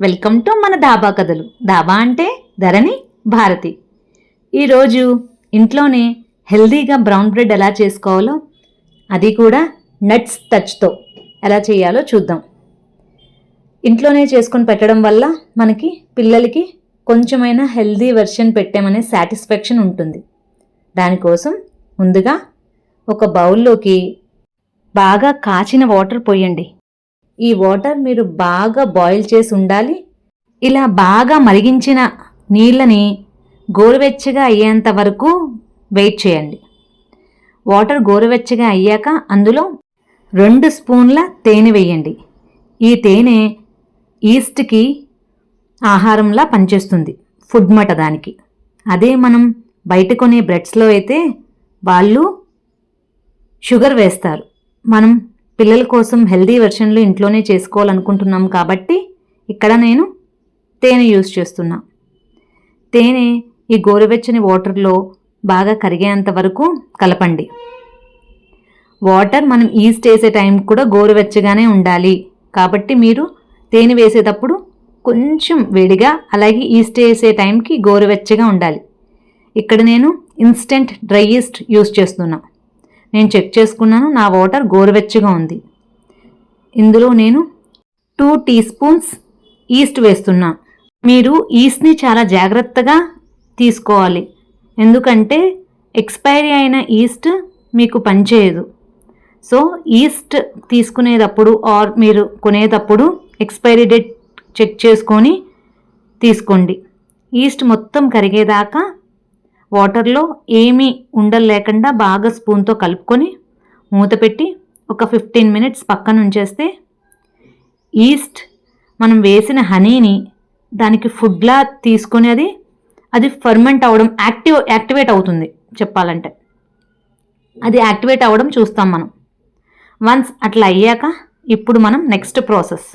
Welcome to మన దాబా కథలు. దాబా అంటే ధరణి భారతి. ఈరోజు ఇంట్లోనే హెల్దీగా బ్రౌన్ బ్రెడ్ ఎలా చేసుకోవాలో అది కూడా నట్స్ టచ్తో ఎలా చేయాలో చూద్దాం. ఇంట్లోనే చేసుకొని పెట్టడం వల్ల మనకి పిల్లలకి కొంచెమైనా హెల్దీ వెర్షన్ పెట్టామనే సాటిస్ఫాక్షన్ ఉంటుంది. దానికోసం ముందుగా ఒక బౌల్లోకి బాగా కాచిన వాటర్ పోయండి. ఈ వాటర్ మీరు బాగా బాయిల్ చేసి ఉండాలి. ఇలా బాగా మరిగించిన నీళ్ళని గోరువెచ్చగా అయ్యేంత వరకు వెయిట్ చేయండి. వాటర్ గోరువెచ్చగా అయ్యాక అందులో రెండు స్పూన్ల తేనె వేయండి. ఈ తేనె ఈస్ట్కి ఆహారంలా పనిచేస్తుంది ఫుడ్ మట దానికి. అదే మనం బయట కొనే బ్రెడ్స్లో అయితే వాళ్ళు షుగర్ వేస్తారు. మనం పిల్లల కోసం హెల్దీ వెర్షన్లు ఇంట్లోనే చేసుకోవాలనుకుంటున్నాం కాబట్టి ఇక్కడ నేను తేనె యూజ్ చేస్తున్నా. తేనె ఈ గోరువెచ్చని వాటర్లో బాగా కరిగేంత వరకు కలపండి. వాటర్ మనం ఈస్ట్ వేసే టైం కూడా గోరువెచ్చగానే ఉండాలి. కాబట్టి మీరు తేనె వేసేటప్పుడు కొంచెం వేడిగా అలాగే ఈస్ట్ వేసే టైంకి గోరువెచ్చగా ఉండాలి. ఇక్కడ నేను ఇన్స్టెంట్ డ్రై ఈస్ట్ యూస్ చేస్తున్నా. నేను చెక్ చేసుకున్నాను నా వాటర్ గోరువెచ్చగా ఉంది. ఇందులో నేను టూ టీ స్పూన్స్ ఈస్ట్ వేస్తున్నా. మీరు ఈస్ట్ని చాలా జాగ్రత్తగా తీసుకోవాలి. ఎందుకంటే ఎక్స్పైరీ అయిన ఈస్ట్ మీకు పనిచేయదు. సో ఈస్ట్ తీసుకునేటప్పుడు ఆర్ మీరు కొనేటప్పుడు ఎక్స్పైరీ డేట్ చెక్ చేసుకొని తీసుకోండి. ఈస్ట్ మొత్తం కరిగేదాకా వాటర్లో ఏమీ ఉండలేకుండా బాగా స్పూన్తో కలుపుకొని మూత పెట్టి ఒక ఫిఫ్టీన్ మినిట్స్ పక్కన ఉంచేస్తే ఈస్ట్ మనం వేసిన హనీని దానికి ఫుడ్లా తీసుకొని అది అది ఫర్మెంట్ అవ్వడం యాక్టివ్ యాక్టివేట్ అవుతుంది చెప్పాలంటే. అది యాక్టివేట్ అవ్వడం చూస్తాం మనం. వన్స్ అట్లా అయ్యాక ఇప్పుడు మనం నెక్స్ట్ ప్రాసెస్.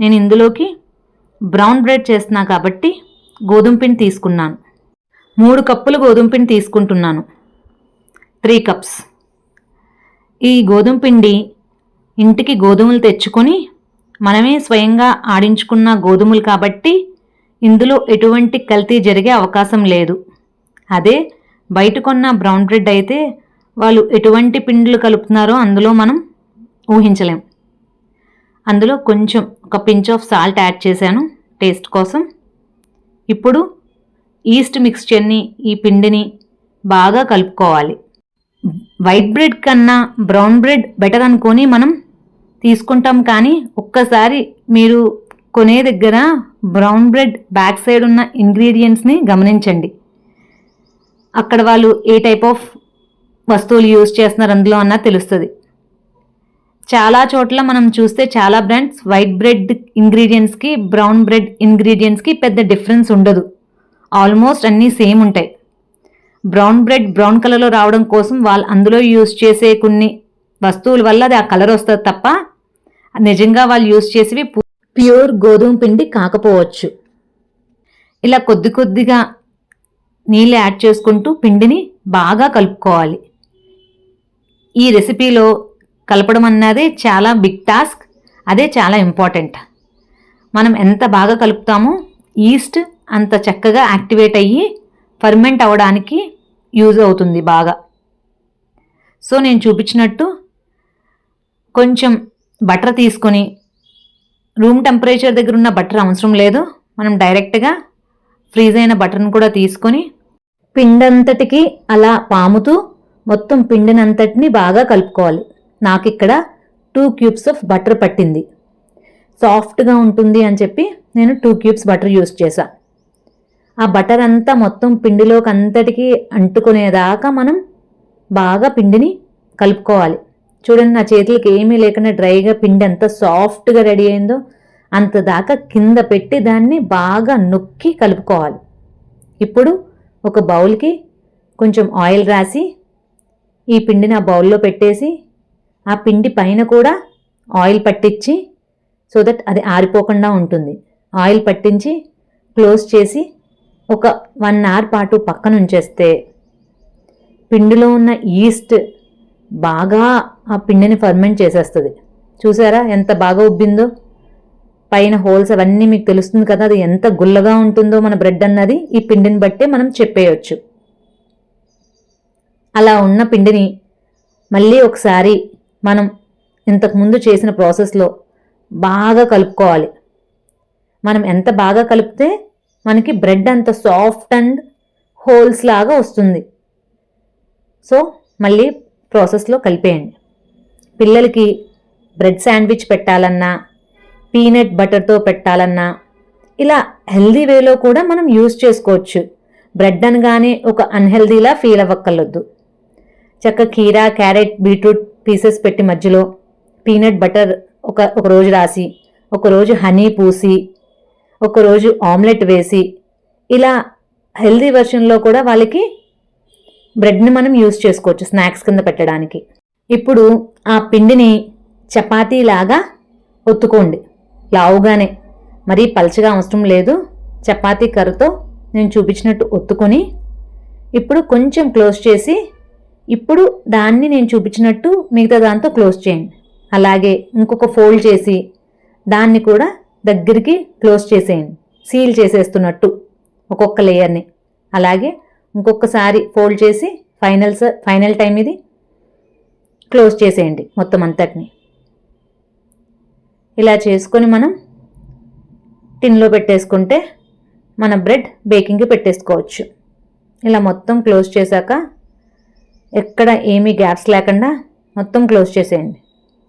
నేను ఇందులోకి బ్రౌన్ బ్రెడ్ చేస్తున్నా కాబట్టి గోధుమ పిండి తీసుకున్నాను. మూడు కప్పులు గోధుమ పిండి తీసుకుంటున్నాను. Three cups. ఈ గోధుమ పిండి ఇంటికి గోధుమలు తెచ్చుకొని మనమే స్వయంగా ఆడించుకున్న గోధుమలు కాబట్టి ఇందులో ఎటువంటి కల్తీ జరిగే అవకాశం లేదు. అదే బయట కొన్న బ్రౌన్ బ్రెడ్ అయితే వాళ్ళు ఎటువంటి పిండిలు కలుపుతున్నారో అందులో మనం ఊహించలేం. అందులో కొంచెం ఒక పించ్ ఆఫ్ సాల్ట్ యాడ్ చేశాను టేస్ట్ కోసం. ఇప్పుడు ఈస్ట్ మిక్స్చర్ని ఈ పిండిని బాగా కలుపుకోవాలి. వైట్ బ్రెడ్ కన్నా బ్రౌన్ బ్రెడ్ బెటర్ అనుకొని మనం తీసుకుంటాం కానీ ఒక్కసారి మీరు కొనే దగ్గర బ్రౌన్ బ్రెడ్ బ్యాక్ సైడ్ ఉన్న ఇంగ్రీడియంట్స్ని గమనించండి. అక్కడ వాళ్ళు ఏ టైప్ ఆఫ్ వస్తువులు యూజ్ చేస్తున్నారు అందులో అన్న తెలుస్తుంది. చాలా చోట్ల మనం చూస్తే చాలా బ్రాండ్స్ వైట్ బ్రెడ్ ఇంగ్రీడియంట్స్కి బ్రౌన్ బ్రెడ్ ఇంగ్రీడియంట్స్కి పెద్ద డిఫరెన్స్ ఉండదు. ఆల్మోస్ట్ అన్నీ సేమ్ ఉంటాయి. బ్రౌన్ బ్రెడ్ బ్రౌన్ కలర్లో రావడం కోసం వాళ్ళు అందులో యూస్ చేసే కొన్ని వస్తువుల వల్ల అది ఆ కలర్ వస్తుంది తప్ప నిజంగా వాళ్ళు యూస్ చేసేవి ప్యూర్ గోధుమ పిండి కాకపోవచ్చు. ఇలా కొద్ది కొద్దిగా నీళ్ళు యాడ్ చేసుకుంటూ పిండిని బాగా కలుపుకోవాలి. ఈ రెసిపీలో కలపడం అన్నదే చాలా బిగ్ టాస్క్ అదే చాలా ఇంపార్టెంట్. మనం ఎంత బాగా కలుపుతామో ఈస్ట్ అంత చక్కగా యాక్టివేట్ అయ్యి ఫర్మెంట్ అవ్వడానికి యూజ్ అవుతుంది బాగా. సో నేను చూపించినట్టు కొంచెం బటర్ తీసుకొని రూమ్ టెంపరేచర్ దగ్గర ఉన్న బటర్ అవసరం లేదు. మనం డైరెక్ట్గా ఫ్రీజ్ అయిన బటర్ని కూడా తీసుకొని పిండంతటికి అలా పాముతూ మొత్తం పిండినంతటిని బాగా కలుపుకోవాలి. నాకు ఇక్కడ టూ క్యూబ్స్ ఆఫ్ బటర్ పట్టింది. సాఫ్ట్గా ఉంటుంది అని చెప్పి నేను టూ క్యూబ్స్ బటర్ యూస్ చేశాను ఆ బటర్ అంతా మొత్తం పిండిలోకి అంతటికి అంటుకునేదాకా మనం బాగా పిండిని కలుపుకోవాలి. చూడండి నా చేతులకి ఏమీ లేకుండా డ్రైగా పిండి ఎంత సాఫ్ట్గా రెడీ అయిందో అంత దాకా కింద పెట్టి దాన్ని బాగా నొక్కి కలుపుకోవాలి. ఇప్పుడు ఒక బౌల్కి కొంచెం ఆయిల్ రాసి ఈ పిండిని ఆ బౌల్లో పెట్టేసి ఆ పిండి పైన కూడా ఆయిల్ పట్టించి సో దట్ అది ఆరిపోకుండా ఉంటుంది. ఆయిల్ పట్టించి క్లోజ్ చేసి ఒక వన్ అవర్ పాటు పక్కన ఉంచేస్తే పిండిలో ఉన్న ఈస్ట్ బాగా ఆ పిండిని ఫర్మెంట్ చేసేస్తుంది. చూసారా ఎంత బాగా ఉబ్బిందో? పైన హోల్స్ అవన్నీ మీకు తెలుస్తుంది కదా అది ఎంత గుల్లగా ఉంటుందో మన బ్రెడ్ అన్నది. ఈ పిండిని బట్టే మనం చెప్పేయచ్చు. అలా ఉన్న పిండిని మళ్ళీ ఒకసారి మనం ఇంతకుముందు చేసిన ప్రాసెస్లో బాగా కలుపుకోవాలి. మనం ఎంత బాగా కలిపితే మనకి బ్రెడ్ అంత సాఫ్ట్ అండ్ హోల్స్ లాగా వస్తుంది. సో మళ్ళీ ప్రాసెస్లో కలిపేయండి. పిల్లలకి బ్రెడ్ శాండ్విచ్ పెట్టాలన్నా పీనట్ బటర్తో పెట్టాలన్నా ఇలా హెల్దీ వేలో కూడా మనం యూజ్ చేసుకోవచ్చు. బ్రెడ్ అనగానే ఒక అన్హెల్దీలా ఫీల్ అవ్వక్కర్లొద్దు చక్క కీరా క్యారెట్ బీట్రూట్ పీసెస్ పెట్టి మధ్యలో పీనట్ బటర్ ఒక ఒక రోజు రాసి ఒకరోజు హనీ పూసి ఒకరోజు ఆమ్లెట్ వేసి ఇలా హెల్దీ వెర్షన్లో కూడా వాళ్ళకి బ్రెడ్ని మనం యూస్ చేసుకోవచ్చు స్నాక్స్ కింద పెట్టడానికి. ఇప్పుడు ఆ పిండిని చపాతీలాగా ఒత్తుకోండి. లావుగానే. మరీ పలచగా అవసరం లేదు. చపాతీ కర్రతో నేను చూపించినట్టు ఒత్తుకొని ఇప్పుడు కొంచెం క్లోజ్ చేసి ఇప్పుడు దాన్ని నేను చూపించినట్టు మిగతా దాంతో క్లోజ్ చేయండి. అలాగే ఇంకొక ఫోల్డ్ చేసి దాన్ని కూడా దగ్గరికి క్లోజ్ చేసేయండి. సీల్ చేసేస్తున్నట్టు ఒక్కొక్క లేయర్ని. అలాగే ఇంకొకసారి ఫోల్డ్ చేసి ఫైనల్ ఫైనల్ టైం ఇది క్లోజ్ చేసేయండి మొత్తం అంతటిని. ఇలా చేసుకొని మనం టిన్లో పెట్టేసుకుంటే మన బ్రెడ్ బేకింగ్కి పెట్టేసుకోవచ్చు. ఇలా మొత్తం క్లోజ్ చేశాక ఎక్కడ ఏమీ గ్యాప్స్ లేకుండా మొత్తం క్లోజ్ చేసేయండి.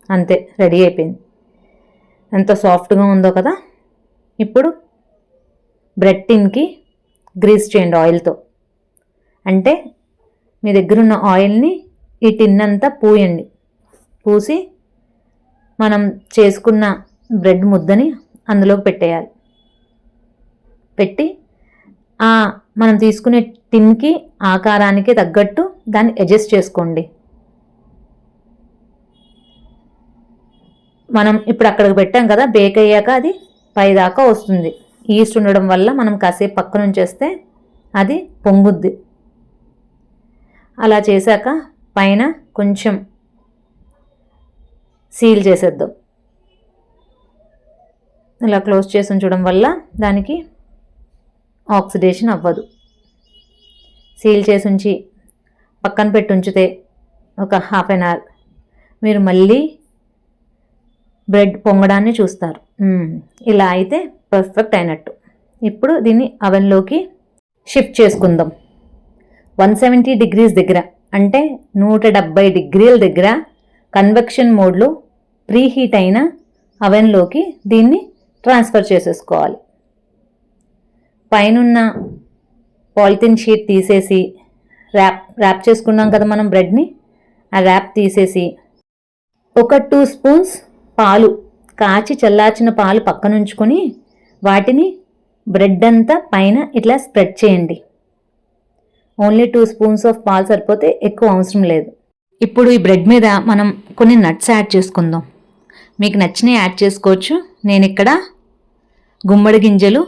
అంతే రెడీ అయిపోయింది. ఎంత సాఫ్ట్గా ఉందో కదా. ఇప్పుడు బ్రెడ్ టిన్కి గ్రీస్ చేయండి ఆయిల్తో. అంటే మీ దగ్గర ఉన్న ఆయిల్ని ఈ టిన్ అంతా పూయండి. పూసి మనం చేసుకున్న బ్రెడ్ ముద్దని అందులోకి పెట్టేయాలి. పెట్టి మనం తీసుకునే టిన్కి ఆకారానికి తగ్గట్టు దాన్ని అడ్జస్ట్ చేసుకోండి. మనం ఇప్పుడు అక్కడికి పెట్టాం కదా బేక్ అయ్యాక అది పైదాకా వస్తుంది. ఈస్ట్ ఉండడం వల్ల మనం కాసేపు పక్క నుంచి అది పొంగుద్ది. అలా చేశాక పైన కొంచెం సీల్ చేసేద్దాం. ఇలా క్లోజ్ చేసి ఉంచడం వల్ల దానికి ఆక్సిడేషన్ అవ్వదు. సీల్ చేసి ఉంచి పక్కన పెట్టి ఉంచితే ఒక హాఫ్ అన్ అవర్ మీరు మళ్ళీ బ్రెడ్ పొంగడాన్ని చూస్తారు. ఇలా అయితే పర్ఫెక్ట్ అయినట్టు. ఇప్పుడు దీన్ని అవెన్లోకి షిఫ్ట్ చేసుకుందాం. వన్ సెవెంటీ డిగ్రీస్ దగ్గర అంటే నూట డెబ్బై డిగ్రీల దగ్గర కన్వెక్షన్ మోడ్లో ప్రీ హీట్ అయిన అవెన్లోకి దీన్ని ట్రాన్స్ఫర్ చేసేసుకోవాలి. పైనున్న పాలిథిన్ షీట్ తీసేసి ర్యాప్ ర్యాప్ చేసుకున్నాం కదా మనం బ్రెడ్ని ఆ ర్యాప్ తీసేసి ఒక టూ స్పూన్స్ పాలు కాచి చల్లార్చిన పాలు పక్కనుంచుకొని వాటిని బ్రెడ్ అంతా పైన ఇట్లా స్ప్రెడ్ చేయండి. ఓన్లీ టూ స్పూన్స్ ఆఫ్ పాలు సరిపోతే ఎక్కువ అవసరం లేదు. ఇప్పుడు ఈ బ్రెడ్ మీద మనం కొన్ని నట్స్ యాడ్ చేసుకుందాం. మీకు నచ్చినవి యాడ్ చేసుకోవచ్చు. నేను ఇక్కడ గుమ్మడి గింజలు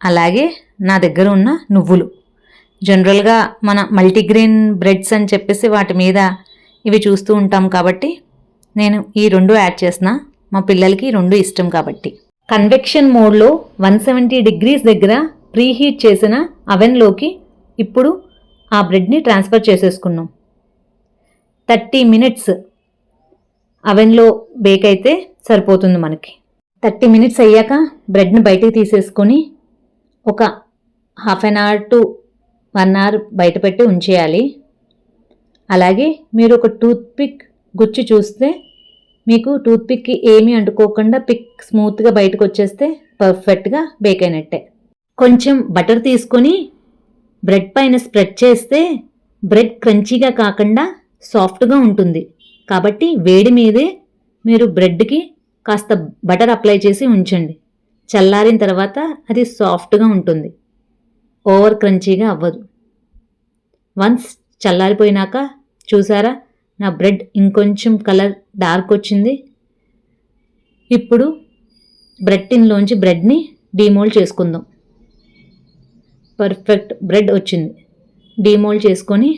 అలాగే నా దగ్గర ఉన్న నువ్వులు. జనరల్గా మన మల్టీగ్రెయిన్ బ్రెడ్స్ అని చెప్పేసి వాటి మీద ఇవి చూస్తూ ఉంటాం కాబట్టి నేను ఈ రెండు యాడ్ చేసిన మా పిల్లలకి రెండు ఇష్టం కాబట్టి. కన్వెక్షన్ మోడ్లో వన్ సెవెంటీ డిగ్రీస్ దగ్గర ప్రీహీట్ చేసిన అవెన్లోకి ఇప్పుడు ఆ బ్రెడ్ని ట్రాన్స్ఫర్ చేసేసుకున్నాం. థర్టీ మినిట్స్ అవెన్లో బేక్ అయితే సరిపోతుంది మనకి. థర్టీ మినిట్స్ అయ్యాక బ్రెడ్ని బయటికి తీసేసుకొని ఒక half an hour to one hour బయట పెట్టి ఉంచేయాలి. అలాగే మీరు ఒక టూత్ పిక్ గుచ్చి చూస్తే మీకు టూత్పిక్కి ఏమీ అంటుకోకుండా పిక్ స్మూత్గా బయటకు వచ్చేస్తే పర్ఫెక్ట్గా బేక్ అయినట్టే. కొంచెం బటర్ తీసుకొని బ్రెడ్ పైన స్ప్రెడ్ చేస్తే బ్రెడ్ క్రంచీగా కాకుండా సాఫ్ట్గా ఉంటుంది. కాబట్టి వేడి మీదే మీరు బ్రెడ్కి కాస్త బటర్ అప్లై చేసి ఉంచండి. చల్లారిన తర్వాత అది సాఫ్ట్గా ఉంటుంది. ఓవర్ క్రంచీగా అవ్వదు. వన్స్ చల్లారిపోయినాక చూసారా? నా బ్రెడ్ ఇంకొంచెం కలర్ డార్క్ వచ్చింది. ఇప్పుడు బ్రెడ్ టిన్లోంచి బ్రెడ్ని డీమోల్డ్ చేసుకుందాం. పర్ఫెక్ట్ బ్రెడ్ వచ్చింది. డీమోల్డ్ చేసుకొని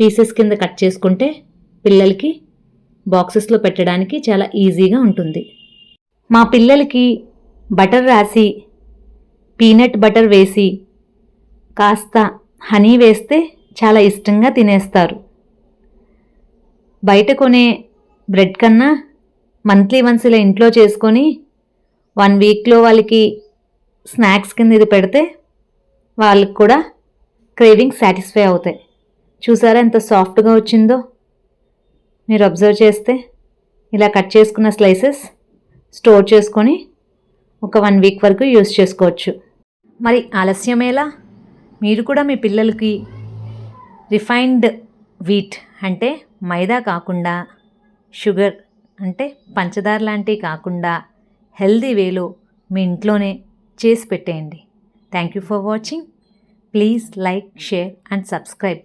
పీసెస్ కింద కట్ చేసుకుంటే పిల్లలకి బాక్సెస్లో పెట్టడానికి చాలా ఈజీగా ఉంటుంది. మా పిల్లలకి బటర్ రాసి పీనట్ బటర్ వేసి కాస్త హనీ వేస్తే చాలా ఇష్టంగా తినేస్తారు. బయట కొనే బ్రెడ్ కన్నా మంత్లీ వన్స్ ఇలా ఇంట్లో చేసుకొని వన్ వీక్లో వాళ్ళకి స్నాక్స్ కింద ఇది పెడితే వాళ్ళకి కూడా క్రేవింగ్ సాటిస్ఫై అవుతాయి. చూసారా ఎంత సాఫ్ట్గా వచ్చిందో? మీరు అబ్జర్వ్ చేస్తే ఇలా కట్ చేసుకున్న స్లైసెస్ స్టోర్ చేసుకొని ఒక వన్ వీక్ వరకు యూస్ చేసుకోవచ్చు. మరి ఆలస్యమేలా మీరు కూడా మీ పిల్లలకి రిఫైన్డ్ వీట్ అంటే మైదా కాకుండా షుగర్ అంటే పంచదార లాంటివి కాకుండా హెల్దీ వేలో మీ ఇంట్లోనే చేసి పెట్టేయండి. Thank you for watching please like share and subscribe